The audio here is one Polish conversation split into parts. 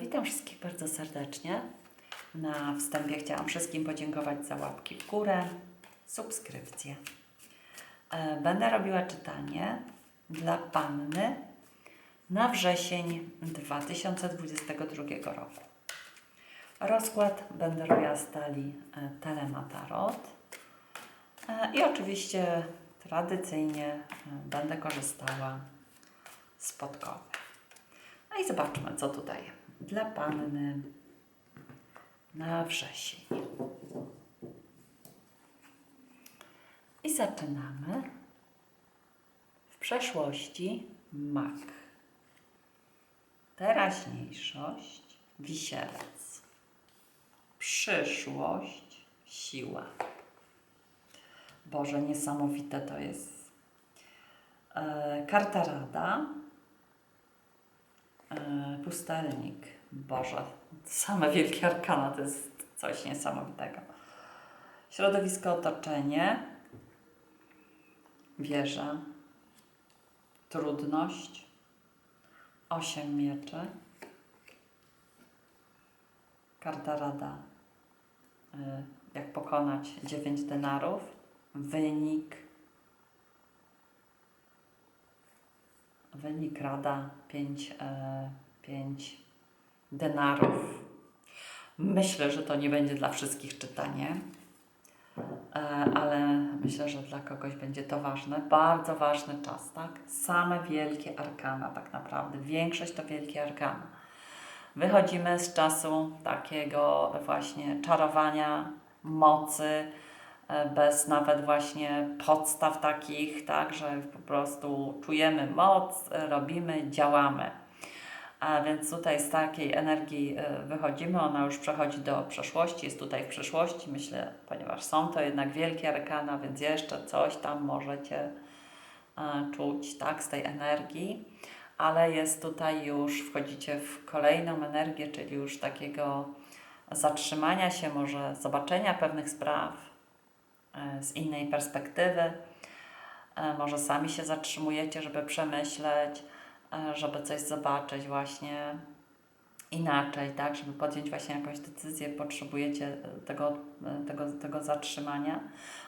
Witam wszystkich bardzo serdecznie. Na wstępie chciałam wszystkim podziękować za łapki w górę, subskrypcję. E, Będę robiła czytanie dla Panny na wrzesień 2022 roku. Rozkład będę robiła z talii e, Telema Tarot. E, I oczywiście tradycyjnie będę korzystała z podkowy. No i zobaczmy, co tutaj dla Panny na wrzesień. I zaczynamy. W przeszłości mak. Teraźniejszość wisielec. Przyszłość siła. Boże, niesamowite to jest. E, karta rada. E, pustelnik. Boże, same wielkie arkana to jest coś niesamowitego. Środowisko, otoczenie. Wieża. Trudność. Osiem mieczy. Karta rada. E, Jak pokonać dziewięć denarów. Wynik. Wynik rada 5 e, pięć denarów. Myślę, że to nie będzie dla wszystkich czytanie, e, ale myślę, że dla kogoś będzie to ważne. Bardzo ważny czas, tak? Same wielkie arkana, tak naprawdę. Większość to wielkie arkana. Wychodzimy z czasu takiego właśnie czarowania, mocy, e, bez nawet właśnie podstaw takich, tak, że po prostu czujemy moc, robimy, działamy. A więc tutaj z takiej energii e, wychodzimy, ona już przechodzi do przeszłości, jest tutaj w przeszłości, myślę, ponieważ są to jednak wielkie arkana, więc jeszcze coś tam możecie e, czuć, tak, z tej energii, ale jest tutaj już, wchodzicie w kolejną energię, czyli już takiego zatrzymania się, może zobaczenia pewnych spraw e, z innej perspektywy. Może sami się zatrzymujecie, żeby przemyśleć, żeby coś zobaczyć właśnie inaczej, tak, żeby podjąć właśnie jakąś decyzję, potrzebujecie e, tego, e, tego, tego zatrzymania,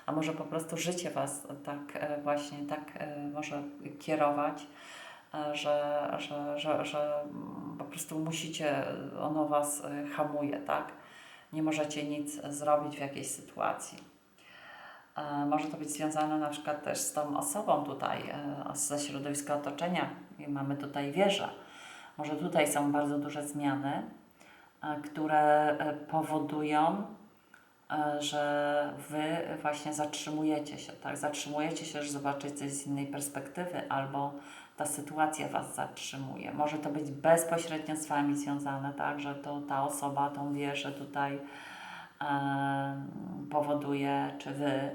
a może po prostu życie Was tak e, właśnie tak e, może kierować, e, że, że, że, że po prostu musicie, ono Was e, hamuje, tak, nie możecie nic zrobić w jakiejś sytuacji. E, Może to być związane na przykład też z tą osobą tutaj, e, ze środowiska otoczenia. Mamy tutaj wieżę. Może tutaj są bardzo duże zmiany, e, które powodują, że Wy właśnie zatrzymujecie się, tak? Zatrzymujecie się, żeby zobaczyć coś z innej perspektywy, albo ta sytuacja Was zatrzymuje. Może to być bezpośrednio z Wami związane, tak? Że to ta osoba tą wieżę tutaj powoduje, czy Wy,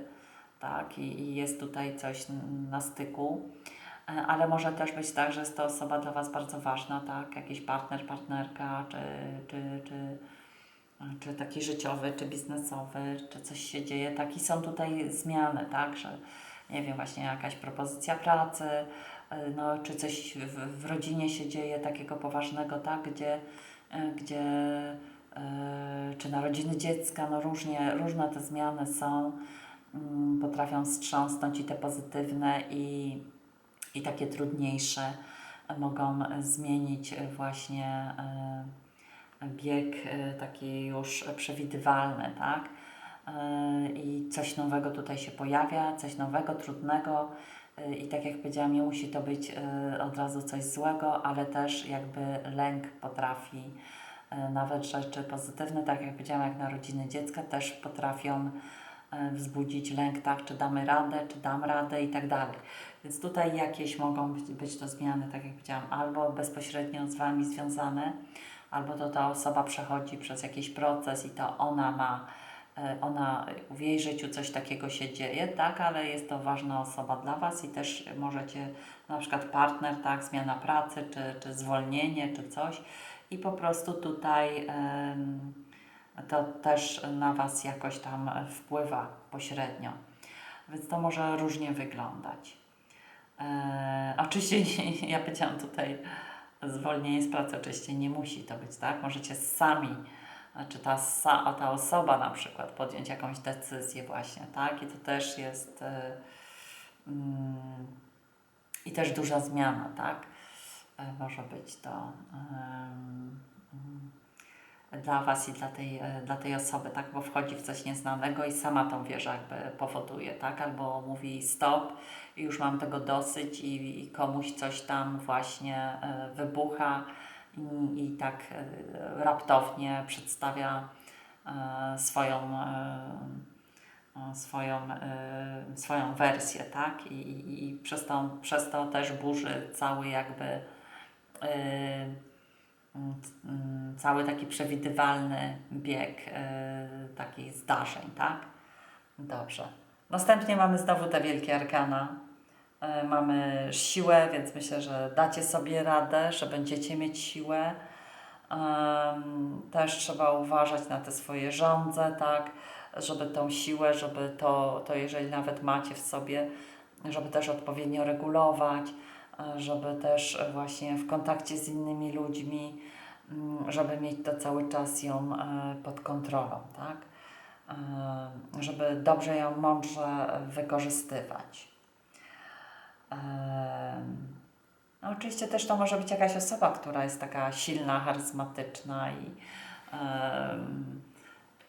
tak, i, i jest tutaj coś na styku. E, Ale może też być tak, że jest to osoba dla Was bardzo ważna, tak, jakiś partner, partnerka, czy, czy, czy, czy taki życiowy, czy biznesowy, czy coś się dzieje. Tak, i są tutaj zmiany, tak, że nie wiem, właśnie jakaś propozycja pracy, e, no, czy coś w, w rodzinie się dzieje takiego poważnego, tak, gdzie, e, gdzie czy narodziny dziecka, no różnie, różne te zmiany są, potrafią wstrząsnąć i te pozytywne i, i takie trudniejsze mogą zmienić właśnie e, bieg e, taki już przewidywalny, tak? E, I coś nowego tutaj się pojawia, coś nowego, trudnego. I tak jak powiedziałam, nie musi to być od razu coś złego, ale też jakby lęk potrafi, nawet rzeczy pozytywne, tak jak powiedziałam, jak narodziny dziecka, też potrafią wzbudzić lęk, tak, czy damy radę, czy dam radę i tak dalej. Więc tutaj jakieś mogą być, być to zmiany, tak jak powiedziałam, albo bezpośrednio z Wami związane, albo to ta osoba przechodzi przez jakiś proces i to ona ma, e, ona w jej życiu coś takiego się dzieje, tak, ale jest to ważna osoba dla Was i też możecie, na przykład partner, tak, zmiana pracy, czy, czy zwolnienie, czy coś. I po prostu tutaj em, to też na Was jakoś tam wpływa pośrednio. Więc to może różnie wyglądać. E, oczywiście ja powiedziałam tutaj zwolnienie z pracy oczywiście nie musi to być, tak? Możecie sami, czy ta, ta osoba na przykład podjąć jakąś decyzję właśnie, tak? I to też jest y, mm, i też duża zmiana, tak? E, Może być to mm, dla Was i dla tej, e, dla tej osoby, tak? Bo wchodzi w coś nieznanego i sama tą wieżę jakby powoduje, tak? Albo mówi stop, już mam tego dosyć i, i komuś coś tam właśnie e, wybucha i, i tak e, raptownie przedstawia swoją, swoją, swoją wersję, tak? I, i, i przez, to, przez to też burzy cały jakby cały taki przewidywalny bieg e, takich zdarzeń, tak? Dobrze. Następnie mamy znowu te wielkie arkana. E, Mamy siłę, więc myślę, że dacie sobie radę, że będziecie mieć siłę. Też trzeba uważać na te swoje żądze, tak, żeby tą siłę, żeby to, to jeżeli nawet macie w sobie, żeby też odpowiednio regulować, żeby też e, właśnie w kontakcie z innymi ludźmi, mm, żeby mieć to cały czas ją e, pod kontrolą, tak, E, żeby dobrze ją mądrze wykorzystywać. Em, no oczywiście też to może być jakaś osoba, która jest taka silna, charyzmatyczna i,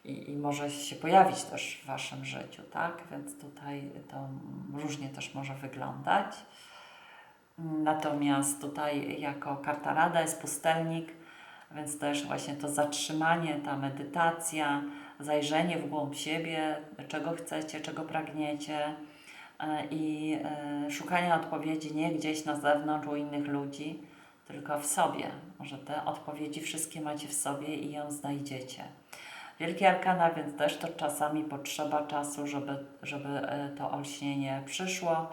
i, i może się pojawić też w Waszym życiu, tak? Więc tutaj to różnie też może wyglądać. Natomiast tutaj jako karta rada jest pustelnik, więc też właśnie to zatrzymanie, ta medytacja, zajrzenie w głąb siebie, czego chcecie, czego pragniecie e, i e, szukanie odpowiedzi nie gdzieś na zewnątrz u innych ludzi, tylko w sobie. Może te odpowiedzi wszystkie macie w sobie i ją znajdziecie. Wielkie arkana, więc też to czasami potrzeba czasu, żeby, żeby e, to olśnienie przyszło,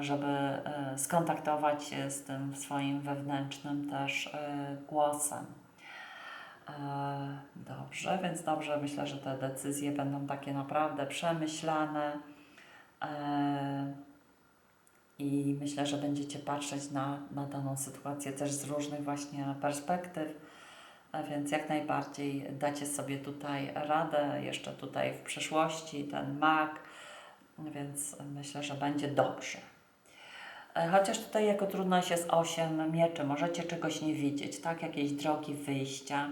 żeby e, skontaktować się z tym swoim wewnętrznym też e, głosem. E, Dobrze, więc dobrze, myślę, że te decyzje będą takie naprawdę przemyślane e, i myślę, że będziecie patrzeć na, na daną sytuację też z różnych właśnie perspektyw, więc jak najbardziej dacie sobie tutaj radę, jeszcze tutaj w przyszłości, ten mak, więc myślę, że będzie dobrze. E, Chociaż tutaj jako trudność jest 8 mieczy, możecie czegoś nie widzieć, tak? Jakieś drogi wyjścia,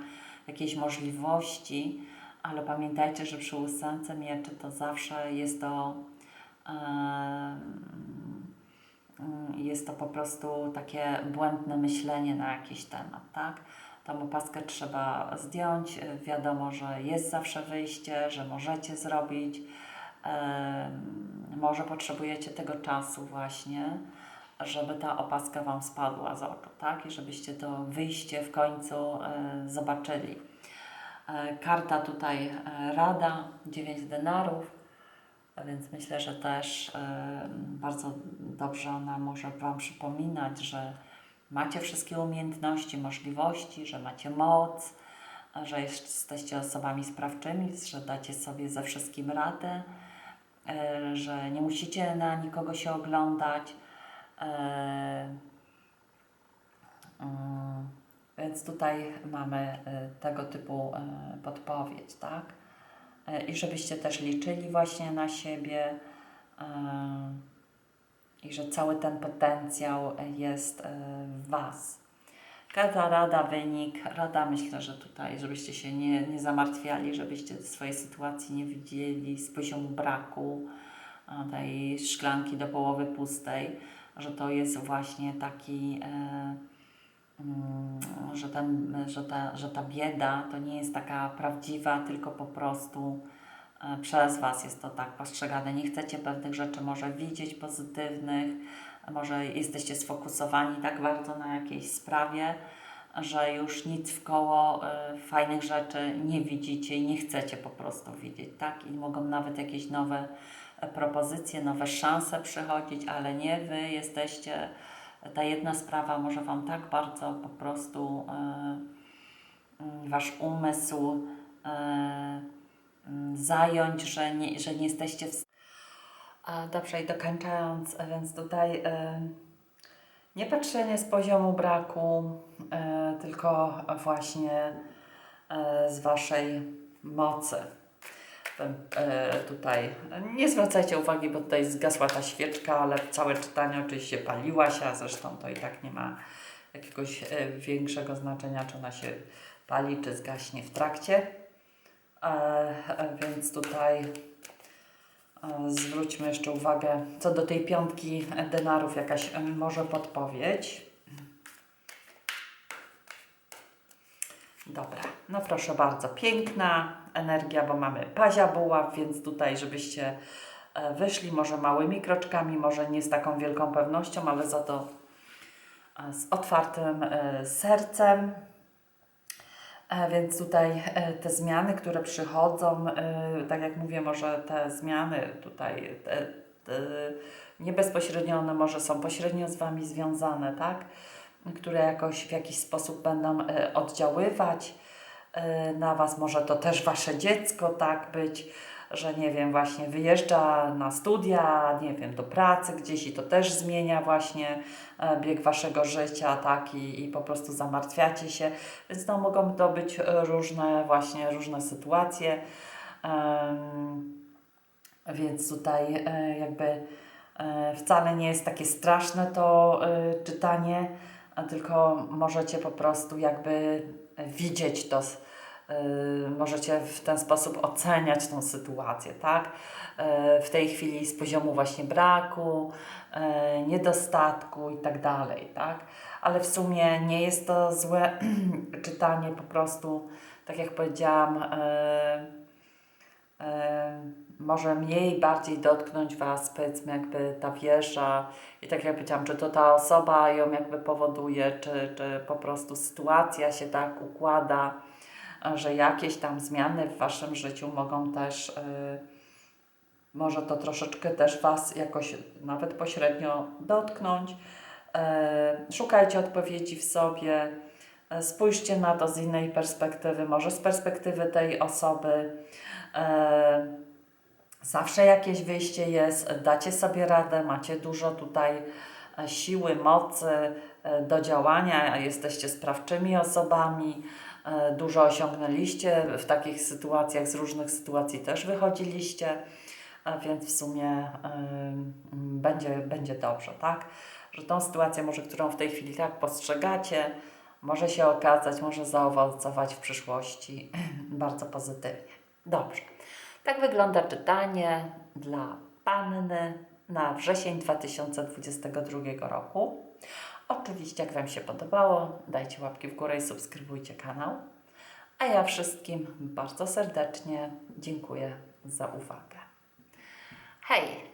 jakieś możliwości, ale pamiętajcie, że przy ósemce mieczy to zawsze jest to jest to po prostu takie błędne myślenie na jakiś temat, tak? Tą opaskę trzeba zdjąć, e, wiadomo, że jest zawsze wyjście, że możecie zrobić, może potrzebujecie tego czasu właśnie, żeby ta opaska Wam spadła z oczu, tak? I żebyście to wyjście w końcu e, zobaczyli. E, karta tutaj e, Rada, 9 denarów, więc myślę, że też bardzo dobrze ona może Wam przypominać, że macie wszystkie umiejętności, możliwości, że macie moc, że jesteście osobami sprawczymi, że dacie sobie ze wszystkim radę, że nie musicie na nikogo się oglądać. E, mm, Więc tutaj mamy e, tego typu e, podpowiedź, tak? E, I żebyście też liczyli właśnie na siebie e, i że cały ten potencjał jest e, w Was. Karta rada, wynik. Rada myślę, że tutaj, żebyście się nie, nie zamartwiali, żebyście swojej sytuacji nie widzieli z poziomu braku, tej szklanki do połowy pustej, że to jest właśnie taki, e, mm, że, ten, że, ta, że ta bieda to nie jest taka prawdziwa, tylko po prostu e, przez Was jest to tak postrzegane. Nie chcecie pewnych rzeczy może widzieć pozytywnych, może jesteście sfokusowani tak bardzo na jakiejś sprawie, że już nic w koło e, fajnych rzeczy nie widzicie i nie chcecie po prostu widzieć, tak? I mogą nawet jakieś nowe e, propozycje, nowe szanse przychodzić, ale nie Wy jesteście, ta jedna sprawa może Wam tak bardzo po prostu e, mm, Wasz umysł mm, zająć, że nie, że nie jesteście w Dobrze, i dokończając, e, więc tutaj e, nie patrzenie z poziomu braku, e, tylko właśnie z Waszej mocy. Tutaj nie zwracajcie uwagi, bo tutaj zgasła ta świeczka, ale całe czytanie oczywiście paliła się, a zresztą to i tak nie ma jakiegoś większego znaczenia, czy ona się pali, czy zgaśnie w trakcie. Więc tutaj zwróćmy jeszcze uwagę, co do tej piątki denarów, jakaś e, może podpowiedź. Dobra, no proszę bardzo, piękna energia, bo mamy pazia buław, więc tutaj, żebyście e, wyszli może małymi kroczkami, może nie z taką wielką pewnością, ale za to e, z otwartym e, sercem. E, Więc tutaj e, te zmiany, które przychodzą, e, tak jak mówię, może te zmiany tutaj te, te, nie bezpośrednio, one może są pośrednio z Wami związane, tak? Które jakoś w jakiś sposób będą oddziaływać na Was. Może to też Wasze dziecko, tak być, że nie wiem, właśnie wyjeżdża na studia, nie wiem, do pracy gdzieś i to też zmienia właśnie e, bieg Waszego życia, tak? I, i po prostu zamartwiacie się. Więc no, mogą to być różne właśnie, różne sytuacje. Więc tutaj e, jakby e, wcale nie jest takie straszne to czytanie, tylko możecie po prostu jakby widzieć to, możecie w ten sposób oceniać tą sytuację, tak? E, W tej chwili z poziomu właśnie braku, e, niedostatku i tak dalej, tak? Ale w sumie nie jest to złe czytanie, po prostu, tak jak powiedziałam, może mniej, bardziej dotknąć Was, powiedzmy jakby ta wieża i tak jak powiedziałam, czy to ta osoba ją jakby powoduje, czy, czy po prostu sytuacja się tak układa, że jakieś tam zmiany w Waszym życiu mogą też, y, może to troszeczkę też Was jakoś nawet pośrednio dotknąć. E, Szukajcie odpowiedzi w sobie, e, spójrzcie na to z innej perspektywy, może z perspektywy tej osoby. Zawsze jakieś wyjście jest, dacie sobie radę, macie dużo tutaj e, siły, mocy e, do działania, jesteście sprawczymi osobami, dużo osiągnęliście w takich sytuacjach, z różnych sytuacji też wychodziliście, a więc w sumie em, będzie, będzie dobrze, tak? Że tą sytuację może, którą w tej chwili tak postrzegacie, może się okazać, może zaowocować w przyszłości bardzo pozytywnie. Dobrze. Tak wygląda czytanie dla panny na wrzesień 2022 roku. Oczywiście, jak Wam się podobało, dajcie łapki w górę i subskrybujcie kanał. A ja wszystkim bardzo serdecznie dziękuję za uwagę. Hej!